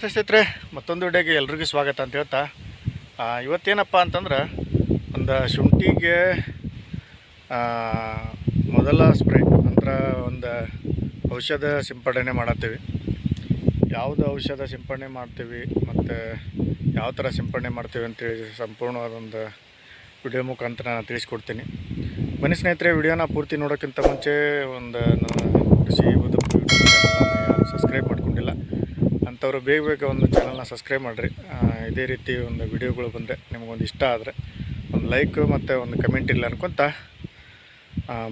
ನಮಸ್ತೆ ಸ್ನೇಹಿತರೆ, ಮತ್ತೊಂದು ವಿಡಿಯೋಗೆ ಎಲ್ರಿಗೂ ಸ್ವಾಗತ ಅಂತ ಹೇಳ್ತಾ. ಇವತ್ತೇನಪ್ಪ ಅಂತಂದ್ರೆ, ಒಂದು ಶುಂಠಿಗೆ ಮೊದಲ ಸ್ಪ್ರೇ, ನಂತರ ಒಂದು ಔಷಧ ಸಿಂಪಡಣೆ ಮಾಡತ್ತೀವಿ. ಯಾವುದು ಔಷಧ ಸಿಂಪಡಣೆ ಮಾಡ್ತೀವಿ, ಮತ್ತು ಯಾವ ಥರ ಸಿಂಪಡಣೆ ಮಾಡ್ತೀವಿ ಅಂತೇಳಿ ಸಂಪೂರ್ಣವಾದೊಂದು ವಿಡಿಯೋ ಮುಖಾಂತರ ನಾನು ತಿಳಿಸ್ಕೊಡ್ತೀನಿ. ಬನ್ನಿ ಸ್ನೇಹಿತರೆ, ವಿಡಿಯೋನ ಪೂರ್ತಿ ನೋಡೋಕ್ಕಿಂತ ಮುಂಚೆ ಒಂದು ಕೃಷಿ ಸಬ್ಸ್ಕ್ರೈಬ್ ಮಾಡ್ಕೊಂಡಿಲ್ಲ ಅಂಥವ್ರು ಬೇಗ ಬೇಗ ಒಂದು ಚಾನಲ್ನ ಸಬ್ಸ್ಕ್ರೈಬ್ ಮಾಡಿರಿ. ಇದೇ ರೀತಿ ಒಂದು ವಿಡಿಯೋಗಳು ಬಂದರೆ ನಿಮಗೊಂದು ಇಷ್ಟ ಆದರೆ ಒಂದು ಲೈಕ್ ಮತ್ತು ಒಂದು ಕಮೆಂಟ್ ಇಲ್ಲ ಅನ್ಕೊತ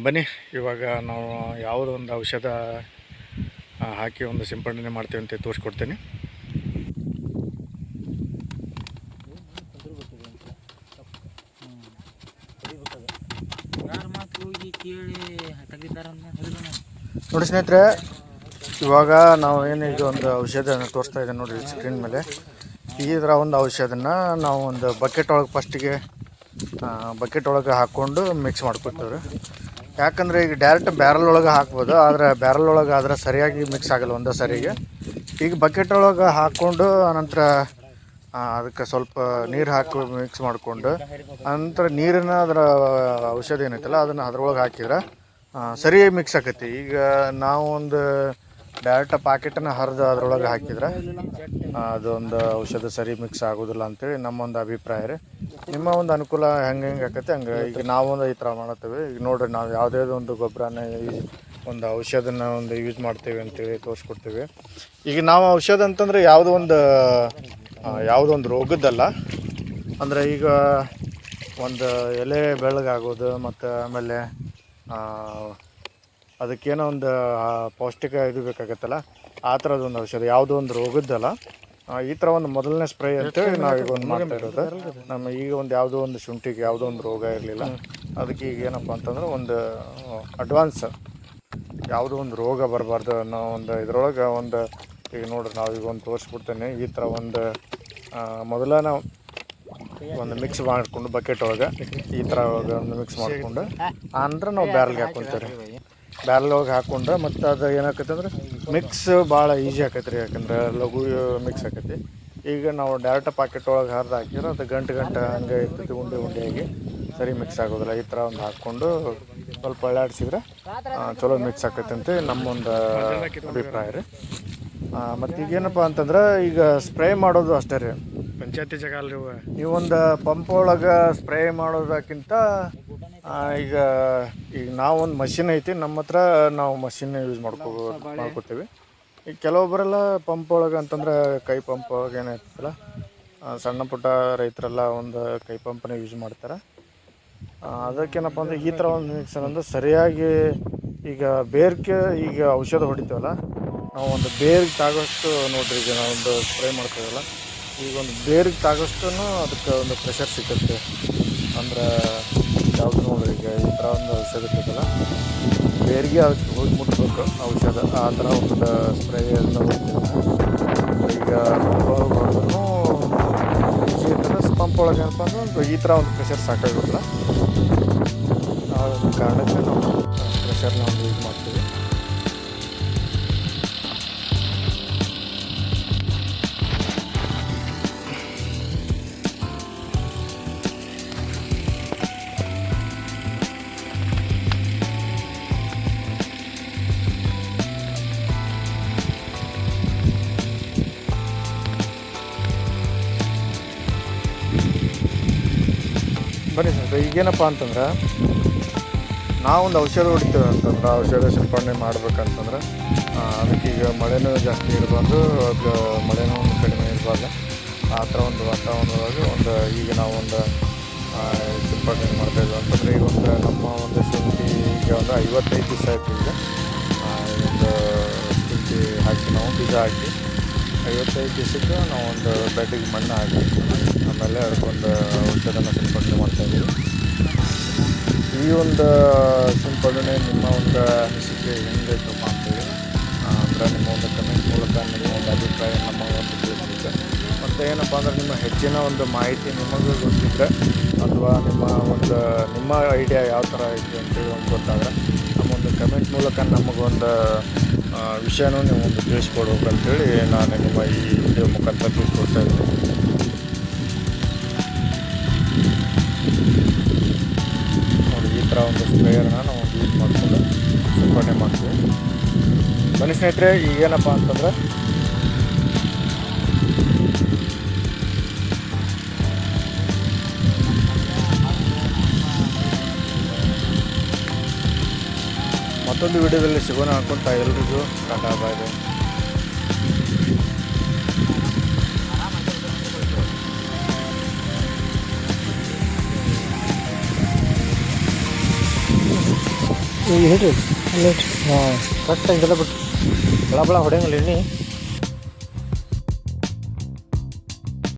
ಬನ್ನಿ. ಇವಾಗ ನಾವು ಯಾವುದೋ ಒಂದು ಔಷಧ ಹಾಕಿ ಒಂದು ಸಿಂಪಡಣೆ ಮಾಡ್ತೀವಿ ಅಂತ ತೋರಿಸ್ಕೊಡ್ತೀನಿ. ನೋಡಿ ಸ್ನೇಹಿತರೆ ಇವಾಗ ನಾವು ಏನು ಈಗ ಒಂದು ಔಷಧಿಯನ್ನು ತೋರಿಸ್ತಾ ಇದ್ದೇವೆ ನೋಡಿ ಸ್ಕ್ರೀನ್ ಮೇಲೆ. ಈ ಥರ ಒಂದು ಔಷಧನ ನಾವು ಒಂದು ಬಕೆಟ್ ಒಳಗೆ ಫಸ್ಟಿಗೆ ಬಕೆಟ್ ಒಳಗೆ ಹಾಕ್ಕೊಂಡು ಮಿಕ್ಸ್ ಮಾಡ್ಕೊತೀವಿ ಯಾಕಂದರೆ ಈಗ ಡೈರೆಕ್ಟ್ ಬ್ಯಾರಲ್ ಒಳಗೆ ಹಾಕ್ಬೋದು, ಆದರೆ ಬ್ಯಾರಲ್ ಒಳಗೆ ಆದರೆ ಸರಿಯಾಗಿ ಮಿಕ್ಸ್ ಆಗಲ್ಲ ಒಂದೇ ಸರಿಗೆ. ಈಗ ಬಕೆಟ್ ಒಳಗೆ ಹಾಕ್ಕೊಂಡು ಆನಂತರ ಅದಕ್ಕೆ ಸ್ವಲ್ಪ ನೀರು ಹಾಕಿ ಮಿಕ್ಸ್ ಮಾಡಿಕೊಂಡು ನಂತರ ನೀರಿನ ಅದರ ಔಷಧಿ ಏನೈತಲ್ಲ ಅದನ್ನು ಅದ್ರೊಳಗೆ ಹಾಕಿದ್ರೆ ಸರಿಯಾಗಿ ಸರಿ ಮಿಕ್ಸ್ ಆಕತಿ ಈಗ ನಾವು ಒಂದು ಡೈರೆಕ್ಟ್ ಪಾಕೆಟನ್ನು ಹರಿದು ಅದರೊಳಗೆ ಹಾಕಿದ್ರೆ ಅದೊಂದು ಔಷಧ ಸರಿ ಮಿಕ್ಸ್ ಆಗೋದಿಲ್ಲ ಅಂತೇಳಿ ನಮ್ಮ ಒಂದು ಅಭಿಪ್ರಾಯ ರೀ. ನಿಮ್ಮ ಒಂದು ಅನುಕೂಲ ಹೆಂಗೆ ಹೆಂಗೆ ಆಕೈತೆ? ಹಂಗೆ ಈಗ ನಾವೊಂದು ಈ ಥರ ಮಾಡತ್ತೇವೆ. ಈಗ ನೋಡ್ರಿ ನಾವು ಯಾವುದೇ ಒಂದು ಗೊಬ್ಬರನ ಒಂದು ಔಷಧನ ಒಂದು ಯೂಸ್ ಮಾಡ್ತೇವೆ ಅಂತೇಳಿ ತೋರಿಸ್ಕೊಡ್ತೀವಿ. ಈಗ ನಾವು ಔಷಧ ಅಂತಂದ್ರೆ ಯಾವುದೋ ಒಂದು ಯಾವುದೊಂದು ರೋಗದ್ದಲ್ಲ. ಅಂದರೆ ಈಗ ಒಂದು ಎಲೆ ಬೆಳಗಾಗೋದು, ಮತ್ತು ಆಮೇಲೆ ಅದಕ್ಕೇನೋ ಒಂದು ಪೌಷ್ಟಿಕ ಇದು ಬೇಕಾಗತ್ತಲ್ಲ? ಆ ಥರದ ಒಂದು ಔಷಧ ಯಾವುದೋ ಒಂದು ರೋಗದ್ದಲ್ಲ. ಈ ಥರ ಒಂದು ಮೊದಲನೇ ಸ್ಪ್ರೇ ಅಂತೇಳಿ ನಾವು ಈಗ ಒಂದು ಮಾಡ್ತಾ ಇರೋದು. ನಮ್ಮ ಈಗ ಒಂದು ಯಾವುದೋ ಒಂದು ಶುಂಠಿಗೆ ಯಾವುದೋ ಒಂದು ರೋಗ ಇರಲಿಲ್ಲ. ಅದಕ್ಕೆ ಈಗ ಏನಪ್ಪ ಅಂತಂದ್ರೆ ಒಂದು ಅಡ್ವಾನ್ಸ್ ಯಾವುದೋ ಒಂದು ರೋಗ ಬರಬಾರ್ದು ಅನ್ನೋ ಒಂದು ಇದ್ರೊಳಗೆ ಒಂದು ಈಗ ನೋಡ್ರಿ ನಾವು ಈಗ ಒಂದು ತೋರಿಸ್ಬಿಡ್ತೇನೆ. ಈ ಥರ ಒಂದು ಮೊದಲನೇ ಮೊದಲ ನಾವು ಒಂದು ಮಿಕ್ಸ್ ಮಾಡಿಕೊಂಡು ಬಕೆಟ್ ಒಳಗೆ ಈ ಥರ ಒಂದು ಮಿಕ್ಸ್ ಮಾಡಿಕೊಂಡು ಅಂದ್ರೆ ನಾವು ಬ್ಯಾರಲ್ಗೆ ಹಾಕ್ಕೊಂತೀವಿ ರೀ ಬ್ಯಾರಲ್ ಒಳಗೆ ಹಾಕೊಂಡ್ರೆ ಮತ್ತು ಅದು ಏನಾಕತ್ತಂದ್ರೆ ಮಿಕ್ಸ್ ಭಾಳ ಈಸಿ ಆಕೈತೆ ರೀ ಯಾಕಂದ್ರೆ ಲಘು ಮಿಕ್ಸ್ ಆಕೈತಿ. ಈಗ ನಾವು ಡೈರೆಕ್ಟ್ ಪಾಕೆಟ್ ಒಳಗೆ ಹರಿದು ಹಾಕಿದ್ರೆ ಅದು ಗಂಟು ಗಂಟೆ ಹಂಗೆ ಇರ್ತೈತಿ ಉಂಡೆ ಉಂಡೆಯಾಗಿ ಸರಿ ಮಿಕ್ಸ್ ಆಗೋದಿಲ್ಲ. ಈ ಥರ ಒಂದು ಹಾಕ್ಕೊಂಡು ಸ್ವಲ್ಪ ಅಳ್ಳಾಡ್ಸಿದ್ರೆ ಚಲೋ ಮಿಕ್ಸ್ ಆಕೈತೆ ಅಂತ ನಮ್ಮೊಂದು ಅಭಿಪ್ರಾಯ ರೀ. ಮತ್ತು ಈಗೇನಪ್ಪ ಅಂತಂದ್ರೆ ಈಗ ಸ್ಪ್ರೇ ಮಾಡೋದು ಅಷ್ಟೇ ರೀ. ಪಂಚಾಯತಿ ಜಾಗ ಅಲ್ರಿ ನೀವು ಒಂದು ಪಂಪ್ ಒಳಗೆ ಸ್ಪ್ರೇ ಮಾಡೋದಕ್ಕಿಂತ ಈಗ ಈಗ ನಾವೊಂದು ಮಷಿನ್ ಐತಿ ನಮ್ಮ ಹತ್ರ ನಾವು ಮಷಿನ್ ಯೂಸ್ ಮಾಡ್ಕೋ ಮಾಡ್ಕೋತೀವಿ. ಈಗ ಕೆಲವೊಬ್ಬರೆಲ್ಲ ಪಂಪ್ ಒಳಗೆ ಅಂತಂದ್ರೆ ಕೈ ಪಂಪ್ ಒಳಗೆ ಏನಾಯ್ತಲ್ಲ ಸಣ್ಣ ಪುಟ್ಟ ರೈತರೆಲ್ಲ ಒಂದು ಕೈ ಪಂಪನ್ನ ಯೂಸ್ ಮಾಡ್ತಾರೆ. ಅದಕ್ಕೇನಪ್ಪ ಅಂದರೆ ಈ ಥರ ಒಂದು ಮಿಕ್ಸರ್ ಅಂದರೆ ಸರಿಯಾಗಿ ಈಗ ಬೇರ್ಗೆ ಈಗ ಔಷಧ ಹೊಡಿತೀವಲ್ಲ ನಾವು ಒಂದು ಬೇರಿಗೆ ತಾಗೋಷ್ಟು ನೋಡ್ರಿ ಈಗ ನಾವು ಒಂದು ಸ್ಪ್ರೇ ಮಾಡ್ತೀವಲ್ಲ ಈಗ ಒಂದು ಬೇರಿಗೆ ತಾಗೋಷ್ಟು ಅದಕ್ಕೆ ಒಂದು ಪ್ರೆಷರ್ ಸಿಕ್ಕತ್ತೆ. ಅಂದ್ರೆ ಯಾವುದು ನೋಡ್ರಿ ಈಗ ಈ ಥರ ಒಂದು ಔಷಧ ಇರ್ತದಲ್ಲ ಬೇರಿಗೆ ಅದಕ್ಕೆ ಹೋಗಿ ಮುಟ್ಬೇಕು. ಔಷಧ ಆ ಥರ ಒಂದು ಸ್ಪ್ರೇ ಹೊಡಿತೀವಿ ಈಗ ಈಸಿ ಇರ್ತದೆ ಪಂಪ್ ಒಳಗೆ ಅಂದ್ರೆ ಒಂದು ಈ ಥರ ಒಂದು ಪ್ರೆಷರ್ ಸಾಕಾಗೋದಿಲ್ಲ. ಆ ಕಾರಣಕ್ಕೆ ನಾವು ಪ್ರೆಷರ್ನ ಒಂದು ಯೂಸ್ ಮಾಡ್ತೀವಿ. ಬನ್ನಿ ಸರ್ ಈಗೇನಪ್ಪ ಅಂತಂದ್ರೆ, ನಾವೊಂದು ಔಷಧ ಹೊಡಿತೀವಿ ಅಂತಂದ್ರೆ, ಔಷಧ ಸಿಂಪಡಣೆ ಮಾಡ್ಬೇಕಂತಂದ್ರೆ ಅದಕ್ಕೆ ಈಗ ಮಳೆನೂ ಜಾಸ್ತಿ ಇರಬಾರ್ದು, ಅದು ಮಳೆನೂ ಒಂದು ಕಡಿಮೆ ಇರಬಾರ್ದು. ಆ ಥರ ಒಂದು ವಾತಾವರಣದೊಳಗೆ ಒಂದು ಈಗ ನಾವು ಒಂದು ಸಿಂಪಡಣೆ ಮಾಡ್ತಾ ಇದ್ವಿ. ಅಂತಂದರೆ ಈಗ ಒಂದು ನಮ್ಮ ಒಂದು ಶುಂಠಿ ಈಗ ಒಂದು ಐವತ್ತೈದು ದಿವಸ ಆಯಿತು ಈಗ. ಒಂದು ಶುಂಠಿ ಹಾಕಿ, ನಾವು ಬೀಜ ಹಾಕಿ, ಐವತ್ತೈದು ದಿವಸಕ್ಕೆ ನಾವು ಒಂದು ಬೆಡ್ಡಿಗೆ ಮಣ್ಣು ಹಾಕಿ ಆಮೇಲೆ ಅದಕ್ಕೊಂದು ಔಷಧನ ಸಿಂಪಡಣೆ ಮಾಡ್ತಾಯಿದ್ದೀವಿ ಈ ಒಂದು ಸಿಂಪಡಣೆ ನಿಮ್ಮ ಒಂದು ಅನಿಸಿಕೆ ಹೆಂಗೈತಪ್ಪ ಅಂತೇಳಿ ಅಂದ್ರೆ ನಿಮ್ಮ ಒಂದು ಕಮೆಂಟ್ ಮೂಲಕ ನಿಮ್ಮ ಒಂದು ಅಭಿಪ್ರಾಯ ನಮ್ಮ ಒಂದು ತಿಳಿಸುತ್ತೆ ಮತ್ತು ಏನಪ್ಪ ಅಂದರೆ ನಿಮ್ಮ ಹೆಚ್ಚಿನ ಒಂದು ಮಾಹಿತಿ ನಿಮಗೂ ಗೊತ್ತಿದ್ದರೆ ಅಥವಾ ನಿಮ್ಮ ಒಂದು, ನಿಮ್ಮ ಐಡಿಯಾ ಯಾವ ಥರ ಐತಿ ಅಂತೇಳಿ ಒಂದು ಗೊತ್ತಾದ್ರೆ ನಮ್ಮ ಒಂದು ಕಮೆಂಟ್ ಮೂಲಕ ನಮಗೊಂದು ವಿಷಯನೂ ನೀವು ಒಂದು ತಿಳಿಸ್ಕೊಡ್ಬೇಕಂತೇಳಿ ನಾನು ನಿಮ್ಮ ಈ ವಿಡಿಯೋ ಮುಖಾಂತರ ತಿಳಿಸ್ಕೊಡ್ತಾ ಇದ್ದೀನಿ. ಒಂದು ಸ್ಪ್ರೇಯರ್ನ ನಾವು ಯೂಸ್ ಮಾಡಿಕೊಂಡು ಸಿಂಪಡಣೆ ಮಾಡ್ತೀವಿ. ಬನ್ನಿ ಸ್ನೇಹಿತರೆ ಏನಪ್ಪ ಅಂತಂದ್ರೆ, ಮತ್ತೊಂದು ವಿಡಿಯೋದಲ್ಲಿ ಸಿಗೋಣ ಅನ್ಕೊಂತ ಎಲ್ರಿಗೂ ಟಾಟಾ ಬಾಯ್ ಹೇಳ್ರಿ ಅಲ್ಲೇ ಹಾಂ ಕರೆಕ್ಟಾಗಿ ಇದೆಲ್ಲ ಬಿಟ್ಟು ಬಳ ಬಳ ಹೊಡೆಯಂಗಿಲ್ಲ ಎಣ್ಣೆ